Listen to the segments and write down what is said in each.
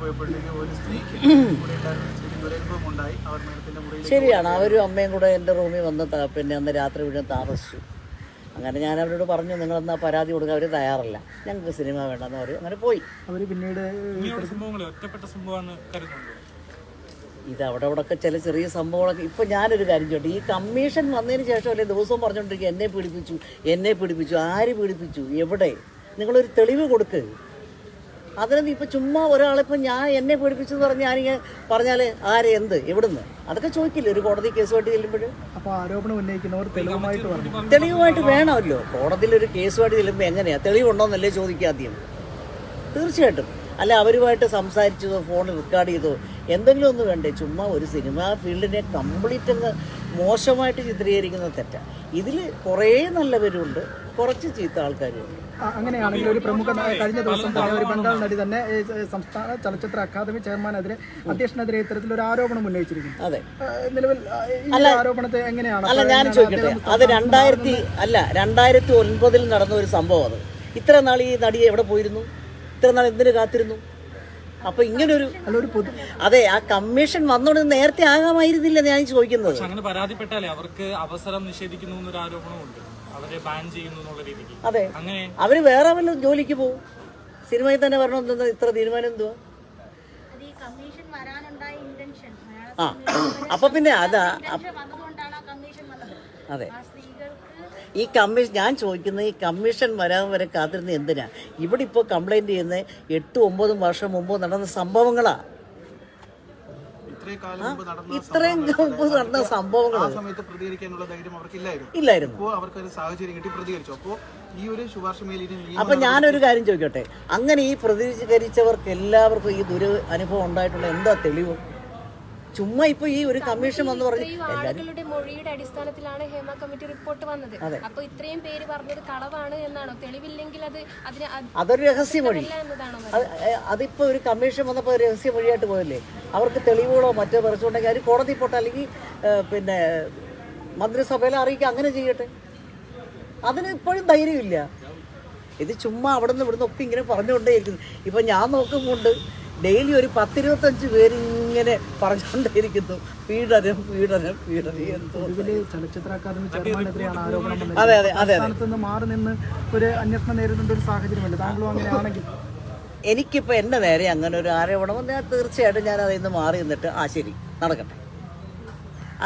പോയപ്പോഴത്തേക്ക് ഒരു സ്ത്രീക്ക് കൂടെ ഉണ്ടായിരുന്ന ഒരു സ്ത്രീക്ക് ദുരനുഭവം ഉണ്ടായി. അവർ മേഡത്തിന്റെ ശരിയാണ് അവരും അമ്മയും കൂടെ എന്റെ റൂമിൽ വന്ന് ത- പിന്നെ അന്ന് രാത്രി മുഴുവൻ താമസിച്ചു. അങ്ങനെ ഞാൻ അവരോട് പറഞ്ഞു നിങ്ങളെന്നാ പരാതി കൊടുക്കാൻ അവർ തയ്യാറല്ല. ഞങ്ങൾക്ക് സിനിമ വേണ്ടെന്ന് അവർ അങ്ങനെ പോയി. അവർ പിന്നീട് ഇങ്ങനെയുള്ള സംഭവങ്ങൾ ഒറ്റപ്പെട്ട സംഭവമാണ് കരുതുന്നുണ്ടോ? ഇത് അവിടെ അവിടെയൊക്കെ ചില ചെറിയ സംഭവങ്ങളൊക്കെ ഇപ്പം ഞാനൊരു കാര്യം ചോട്ടെ ഈ കമ്മീഷൻ വന്നതിന് ശേഷമല്ലേ ദിവസവും പറഞ്ഞുകൊണ്ടിരിക്കുക എന്നെ പീഡിപ്പിച്ചു എന്നെ പീഡിപ്പിച്ചു ആര് പീഡിപ്പിച്ചു എവിടെ? നിങ്ങളൊരു തെളിവ് കൊടുക്ക്. അതിനൊന്നും ഇപ്പം ചുമ്മാ ഒരാളിപ്പം ഞാൻ എന്നെ പേടിപ്പിച്ചെന്ന് എന്ന് പറഞ്ഞ് ഞാനിങ്ങനെ പറഞ്ഞാൽ ആരെ എന്ത്? എവിടുന്ന്? അതൊക്കെ ചോദിക്കില്ല ഒരു കോടതി കേസുമായിട്ട് ചെല്ലുമ്പോൾ അപ്പോൾ ആരോപണം ഉന്നയിക്കുന്നവർ തെളിവുമായിട്ട് പറഞ്ഞു തെളിവുമായിട്ട് വേണമല്ലോ. കോടതിയിൽ ഒരു കേസുമായിട്ട് ചെല്ലുമ്പോൾ എങ്ങനെയാണ് തെളിവുണ്ടോന്നല്ലേ ചോദിക്കുക ആദ്യം. തീർച്ചയായിട്ടും. അല്ല അവരുമായിട്ട് സംസാരിച്ചതോ ഫോണിൽ റെക്കോർഡ് ചെയ്തോ എന്തെങ്കിലും ഒന്നും വേണ്ടേ? ചുമ്മാ ഒരു സിനിമാ ഫീൽഡിനെ കംപ്ലീറ്റ് അങ്ങ് മോശമായിട്ട് ചിത്രീകരിക്കുന്ന തെറ്റാണ് ഇതിൽ കുറേ നല്ലവരുണ്ട് കുറച്ച് ചീത്ത ആൾക്കാരുണ്ട്. അങ്ങനെയാണെങ്കിൽ ഒരു പ്രമുഖ കഴിഞ്ഞ ദിവസം തന്നെ ഒരു ബംഗാൾ നടി തന്നെ സംസ്ഥാന ചലച്ചിത്ര അക്കാദമി ചെയർമാനെതിരെ അധ്യക്ഷനെതിരെ ഇത്തരത്തിൽ ഒരു ആരോപണം ഉന്നയിച്ചിരിക്കുന്നു. അതെ. നിലവിൽ ആരോപണത്തെ എങ്ങനെയാണ് അല്ല ഞാൻ ചോദിക്കട്ടെ. അത് രണ്ടായിരത്തി അല്ല രണ്ടായിരത്തി ഒൻപതിൽ നടന്ന ഒരു സംഭവം അത്. ഇത്ര നാൾ ഈ നടി എവിടെ പോയിരുന്നു? ഇത്ര നാൾ എന്തിനു കാത്തിരുന്നു? അപ്പൊ ഇങ്ങനെ ഒരു ഒരു പൊതു അതെ ആ കമ്മീഷൻ വന്നോണ്ട് നേരത്തെ ആകാമായിരുന്നില്ല ഞാൻ ചോദിക്കുന്നത്. അങ്ങനെ പരാതിപ്പെട്ടാലേ അവർക്ക് അവസരം നിഷേധിക്കുന്നു എന്നൊരു ആരോപണമുണ്ട്. അവരെ ബാൻ ചെയ്യുന്നു എന്നുള്ള രീതിക്ക്. അതെ. അങ്ങനെ അവർ വേറെ വല്ല ജോലിക്ക് പോകും സിനിമയിൽ തന്നെ വരണമെന്ന് ഇത്ര തീരുമാനം എന്തുവാ? ആ. അപ്പൊ പിന്നെ അതാ ഇന്റൻഷൻ ആ കമ്മീഷൻ വന്നത്. അതെ. ഈ കമ്മീഷൻ ഞാൻ ചോദിക്കുന്നത് ഈ കമ്മീഷൻ വരാൻ വരെ കാത്തിരുന്ന എന്തിനാണ് ഇവിടെ ഇപ്പോൾ കംപ്ലൈന്റ് ചെയ്യുന്നത് എട്ടും ഒമ്പതും വർഷം മുമ്പ് നടന്ന സംഭവങ്ങളാണ് ഇത്രയും മുമ്പ് നടന്ന ആ സംഭവങ്ങൾ സമയത്ത് പ്രതികരിക്കാനുള്ള ധൈര്യം അവർക്കില്ലായിരുന്നു. ഇല്ലായിരുന്നു. അപ്പോൾ അവർക്കൊരു സാഹചര്യം കിട്ടി പ്രതികരിച്ചു. അപ്പോൾ ഈ ഒരു ശുപാർശ അപ്പൊ ഞാനൊരു കാര്യം ചോദിക്കട്ടെ? അങ്ങനെ ഈ പ്രതികരിച്ചവർക്ക് എല്ലാവർക്കും ഈ ദുരനുഭവം ഉണ്ടായിട്ടുള്ള എന്താ തെളിവ്? ചുമ്മാ ഇപ്പൊ ഈ ഒരു കമ്മീഷൻ വന്ന് പറഞ്ഞു ആളുകളുടെ മൊഴിയുടെ അടിസ്ഥാനത്തിലാണ് ഹേമ കമ്മിറ്റി റിപ്പോർട്ട് വന്നത്. അപ്പൊ ഇത്രയും പേര് പറഞ്ഞത് കളവാണ് എന്നാണോ? തെളിവില്ലെങ്കിൽ അത് അതിന് അത് അതൊരു രഹസ്യമൊഴി. അതിപ്പോ ഒരു കമ്മീഷൻ വന്നപ്പോൾ രഹസ്യ മൊഴിയായിട്ട് പോയല്ലേ? അവർക്ക് തെളിവുകളോ മറ്റോ പറിച്ചുകൊണ്ടെങ്കിൽ അവർ കോടതി പോട്ടെ അല്ലെങ്കിൽ പിന്നെ മന്ത്രിസഭയിൽ അറിയിക്കുക അങ്ങനെ ചെയ്യട്ടെ. അതിന് ഇപ്പോഴും ധൈര്യമില്ല. ഇത് ചുമ്മാ അവിടെ നിന്ന് ഇവിടുന്ന് ഒക്കെ ഇങ്ങനെ പറഞ്ഞുകൊണ്ടേയിരിക്കുന്നു. ഇപ്പം ഞാൻ നോക്കുമ്പോണ്ട് ഡെയിലി ഒരു പത്തിരുപത്തഞ്ച് പേര് ഇങ്ങനെ പറഞ്ഞുകൊണ്ടേയിരിക്കുന്നു പീഡനം പീഡനം പീഡനം. എന്തോ ചലച്ചിത്ര അക്കാദമി ചെയർമാനെതിരെയാണ് ആരോപണം വന്നത് അതെ അതെ അതെ മാറി നിന്ന് ഒരു അന്വേഷണം നേരിടേണ്ട ഒരു സാഹചര്യമല്ല താങ്കളും അങ്ങനെയാണെങ്കിൽ. എനിക്കിപ്പോൾ എന്റെ നേരെ അങ്ങനെ ഒരു ആരോപണം ഞാൻ തീർച്ചയായിട്ടും ഞാൻ അതിൽ നിന്ന് മാറി നിന്നിട്ട് ആ ശരി നടക്കട്ടെ.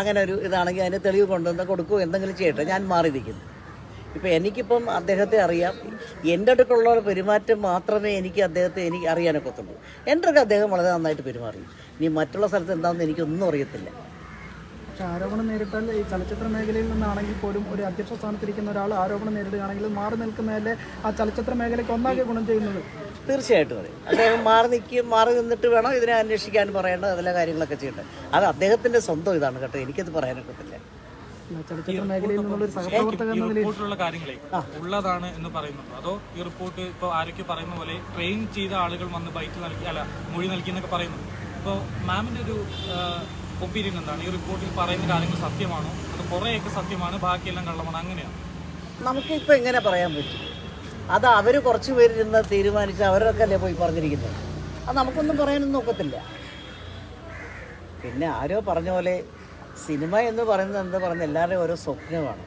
അങ്ങനെ ഒരു ഇതാണെങ്കിൽ അതിന് തെളിവ് കൊണ്ടുവന്ന് കൊടുക്കുകയോ എന്തെങ്കിലും ചെയ്യട്ടെ. ഞാൻ മാറി നിൽക്കുന്നു ഇപ്പം എനിക്കിപ്പം അദ്ദേഹത്തെ അറിയാം. എന്റെ അടുക്കുള്ള പെരുമാറ്റം മാത്രമേ എനിക്ക് അദ്ദേഹത്തെ എനിക്ക് അറിയാനൊക്കെ ഒത്തുള്ളൂ എന്റെ അടുക്ക് അദ്ദേഹം വളരെ നന്നായിട്ട് പെരുമാറി. ഇനി മറ്റുള്ള സ്ഥലത്ത് എന്താണെന്ന് എനിക്കൊന്നും അറിയത്തില്ല. പക്ഷെ ആരോപണം നേരിട്ടാൽ ഈ ചലച്ചിത്ര മേഖലയിൽ നിന്നാണെങ്കിൽ പോലും ഒരു അധ്യക്ഷ സ്ഥാനത്തിരിക്കുന്ന ഒരാൾ ആരോപണം നേരിടുകയാണെങ്കിൽ മാറി നിൽക്കുന്നതല്ലേ ആ ചലച്ചിത്ര മേഖലയ്ക്ക് ഒന്നാകെ ഗുണം ചെയ്യുന്നത്? തീർച്ചയായിട്ടും അതെ. അദ്ദേഹം മാറി നിൽക്കുകയും മാറി നിന്നിട്ട് വേണം ഇതിനെ അന്വേഷിക്കാൻ പറയേണ്ടത് അതിലെ കാര്യങ്ങളൊക്കെ ചെയ്യേണ്ടത്. അത് അദ്ദേഹത്തിന്റെ സ്വന്തം ഇതാണ് കേട്ടോ. എനിക്കത് പറയാനൊക്കത്തില്ല. ചലച്ചിത്ര മേഖലയിൽ നിന്നുള്ള ഒരു സഹപ്രവർത്തകർ നിലയിൽ റിപ്പോർട്ടിലുള്ള കാര്യങ്ങളെ ഉള്ളതാണ് എന്ന് പറയുന്നുണ്ടോ. അതോ ഈ റിപ്പോർട്ട് ഇപ്പോൾ ആരൊക്കെ പറയുന്ന പോലെ ട്രെയിൻ ചെയ്ത ആളുകൾ വന്ന് ബൈക്ക് നൽകി അല്ല മൊഴി നൽകി എന്നൊക്കെ പറയുന്നു. ഇപ്പോൾ മാമിന്റെ ഒരു ഒപ്പീനിയൻ എന്താണ്? ഈ റിപ്പോർട്ടിൽ പറയുന്ന കാര്യങ്ങൾ സത്യമാണോ? അത് കുറേയൊക്കെ സത്യമാണ് ബാക്കിയെല്ലാം കള്ളമാണ് അങ്ങനെയാണ്? നമുക്കിപ്പോൾ എങ്ങനെ പറയാൻ പറ്റും? അത് അവർ കുറച്ച് പേരിരുന്ന് തീരുമാനിച്ച് അവരൊക്കെ അല്ലേ പോയി പറഞ്ഞിരിക്കുന്നത്? അത് നമുക്കൊന്നും പറയാനൊന്നും ഒക്കത്തില്ല. പിന്നെ ആരോ പറഞ്ഞ പോലെ സിനിമ എന്ന് പറയുന്നത് എന്താ പറയുന്നത് എല്ലാവരുടെയും ഓരോ സ്വപ്നമാണ്.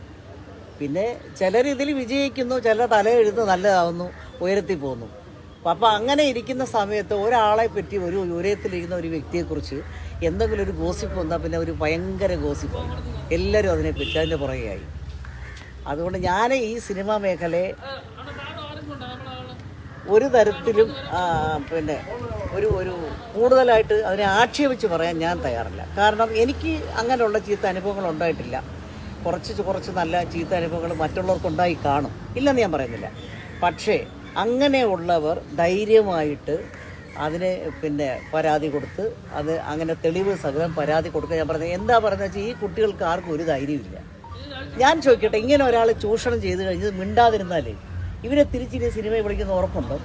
പിന്നെ ചിലർ ഇതിൽ വിജയിക്കുന്നു ചിലർ തല എഴുതുന്നു നല്ലതാവുന്നു ഉയരത്തിൽ പോകുന്നു. അപ്പോൾ അങ്ങനെ ഇരിക്കുന്ന സമയത്ത് ഒരാളെ പറ്റി ഒരു ഉയരത്തിലിരിക്കുന്ന ഒരു വ്യക്തിയെക്കുറിച്ച് എന്തെങ്കിലും ഒരു ഗോസിപ്പ് വന്നാൽ പിന്നെ ഒരു ഭയങ്കര ഗോസിപ്പ്. എല്ലാവരും അതിനെ അതിനെപ്പറ്റി അതിന്റെ പുറകെയായി. അതുകൊണ്ട് ഞാൻ ഈ സിനിമാ മേഖലയെ ഒരു തരത്തിലും പിന്നെ ഒരു ഒരു കൂടുതലായിട്ട് അതിനെ ആക്ഷേപിച്ച് പറയാൻ ഞാൻ തയ്യാറില്ല. കാരണം എനിക്ക് അങ്ങനെയുള്ള ചീത്ത അനുഭവങ്ങൾ ഉണ്ടായിട്ടില്ല. കുറച്ച് കുറച്ച് നല്ല ചീത്ത അനുഭവങ്ങൾ മറ്റുള്ളവർക്കുണ്ടായി കാണും. ഇല്ലെന്ന് ഞാൻ പറയുന്നില്ല. പക്ഷേ അങ്ങനെയുള്ളവർ ധൈര്യമായിട്ട് അതിന് പിന്നെ പരാതി കൊടുത്ത് അത് അങ്ങനെ തെളിവ് സഹിതം പരാതി കൊടുക്കുക ഞാൻ പറഞ്ഞത് എന്താ പറയുന്നത് വെച്ചാൽ ഈ കുട്ടികൾക്ക് ആർക്കും ഒരു ധൈര്യമില്ല ഞാൻ ചോദിക്കട്ടെ ഇങ്ങനെ ഒരാൾ ചൂഷണം ചെയ്ത് കഴിഞ്ഞത് മിണ്ടാതിരുന്നാലേ ഇവരെ തിരിച്ചിനി സിനിമ വിളിക്കുന്ന ഉറപ്പുണ്ടോ?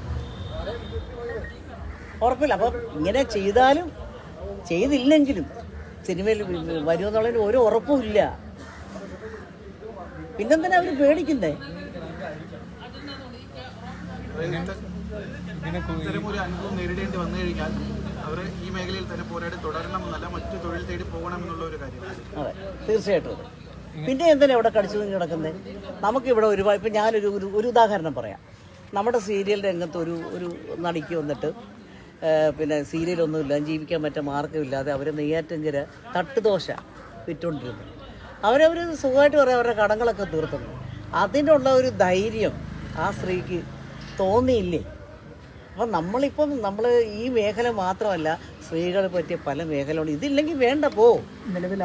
ഉറപ്പില്ല. അപ്പം ഇങ്ങനെ ചെയ്താലും ചെയ്തില്ലെങ്കിലും സിനിമയിൽ വരുമെന്നുള്ളതിന് ഒരു ഉറപ്പും ഇല്ല. പിന്നെന്തിനാ അവർ പേടിക്കുന്നേ? അനുഭവം നേരിടേണ്ടി വന്നു കഴിഞ്ഞാൽ അവർ ഈ മേഖലയിൽ തന്നെ പോരാടി മറ്റു തൊഴിൽ തേടി പോകണമെന്നുള്ള ഒരു കാര്യമാണ് അതെ തീർച്ചയായിട്ടും പിന്നെ എന്തിനാണ് ഇവിടെ കടിച്ചു കിടക്കുന്നത് നമുക്കിവിടെ ഒരുപാട് ഇപ്പം ഞാനൊരു ഒരു ഒരു ഉദാഹരണം പറയാം. നമ്മുടെ സീരിയൽ രംഗത്ത് ഒരു ഒരു നടിക്ക് വന്നിട്ട് പിന്നെ സീരിയലൊന്നുമില്ല ജീവിക്കാൻ പറ്റുന്ന മാർഗമില്ലാതെ അവർ നെയ്യാറ്റങ്കര തട്ടുദോശ വിറ്റുകൊണ്ടിരുന്നു അവരവർ സുഖമായിട്ട് പറയാം അവരുടെ കടങ്ങളൊക്കെ തീർത്തുന്നു അതിനുള്ള ഒരു ധൈര്യം ആ സ്ത്രീക്ക് തോന്നിയില്ലേ? അപ്പം നമ്മളിപ്പം നമ്മൾ ഈ മേഖല മാത്രമല്ല സ്ത്രീകളെ പറ്റിയ പല മേഖലകളും ഇതില്ലെങ്കിൽ വേണ്ട പോ. നിലവിൽ